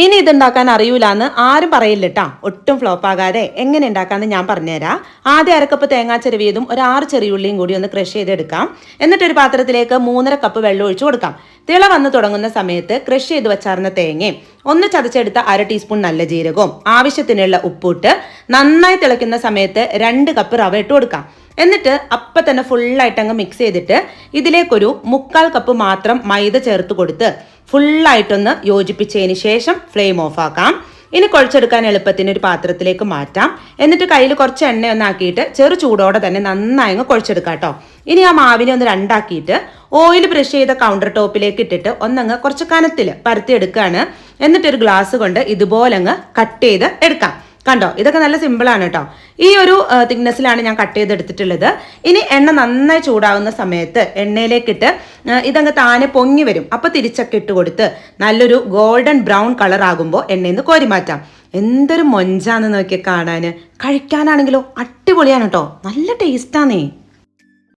ഇനി ഇതുണ്ടാക്കാൻ അറിയൂലെന്ന് ആരും പറയില്ല കേട്ടോ ഒട്ടും ഫ്ലോപ്പ് ആകാതെ എങ്ങനെ ഉണ്ടാക്കാന്ന് ഞാൻ പറഞ്ഞുതരാം. ആദ്യം അരക്കപ്പ് തേങ്ങാ ചെരുവിയതും ഒരു ആറ് ചെറിയുള്ളിയും കൂടി ഒന്ന് ക്രഷ് ചെയ്തെടുക്കാം. എന്നിട്ട് ഒരു പാത്രത്തിലേക്ക് മൂന്നര കപ്പ് വെള്ളം ഒഴിച്ചു കൊടുക്കാം. തിള വന്ന് തുടങ്ങുന്ന സമയത്ത് ക്രഷ് ചെയ്ത് വെച്ചാർന്ന തേങ്ങയും ഒന്ന് ചതച്ചെടുത്ത അര ടീസ്പൂൺ നല്ല ജീരകവും. ആവശ്യത്തിനുള്ള ഉപ്പിട്ട് നന്നായി തിളയ്ക്കുന്ന സമയത്ത് രണ്ട് കപ്പ് റവ ഇട്ട് കൊടുക്കാം. എന്നിട്ട് അപ്പം തന്നെ ഫുള്ളായിട്ട് അങ്ങ് മിക്സ് ചെയ്തിട്ട് ഇതിലേക്കൊരു മുക്കാൽ കപ്പ് മാത്രം മൈദ ചേർത്ത് കൊടുത്ത് ഫുള്ളായിട്ടൊന്ന് യോജിപ്പിച്ചതിന് ശേഷം ഫ്ലെയിം ഓഫ് ആക്കാം. ഇനി കുഴച്ചെടുക്കാൻ എളുപ്പത്തിന് ഒരു പാത്രത്തിലേക്ക് മാറ്റാം. എന്നിട്ട് കയ്യിൽ കുറച്ച് എണ്ണ ഒന്ന് ആക്കിയിട്ട് ചെറു ചൂടോടെ തന്നെ നന്നായി അങ്ങ് കുഴച്ചെടുക്കാം കേട്ടോ ഇനി ആ മാവിനെ ഒന്ന് രണ്ടാക്കിയിട്ട് ഓയിൽ ബ്രഷ് ചെയ്ത കൗണ്ടർ ടോപ്പിലേക്ക് ഇട്ടിട്ട് ഒന്നങ്ങ് കുറച്ച് കനത്തിൽ പരത്തി എടുക്കുകയാണ് എന്നിട്ടൊരു ഗ്ലാസ് കൊണ്ട് ഇതുപോലെ അങ്ങ് കട്ട് ചെയ്ത് എടുക്കാം. കണ്ടോ? ഇതൊക്കെ നല്ല സിമ്പിളാണ് കേട്ടോ ഈ ഒരു തിക്നെസ്സിലാണ് ഞാൻ കട്ട് ചെയ്തെടുത്തിട്ടുള്ളത്. ഇനി എണ്ണ നന്നായി ചൂടാവുന്ന സമയത്ത് എണ്ണയിലേക്കിട്ട് ഇതങ്ങ് താനെ പൊങ്ങി വരും. അപ്പോൾ തിരിച്ചൊക്കെ ഇട്ട് കൊടുത്ത് നല്ലൊരു ഗോൾഡൻ ബ്രൗൺ കളർ ആകുമ്പോൾ എണ്ണയിൽ നിന്ന് കോരി മാറ്റാം. എന്തൊരു മൊഞ്ചാന്ന് നോക്കിയാൽ കാണാൻ കഴിക്കാനാണെങ്കിലോ? അടിപൊളിയാണ് കേട്ടോ നല്ല ടേസ്റ്റാന്നേ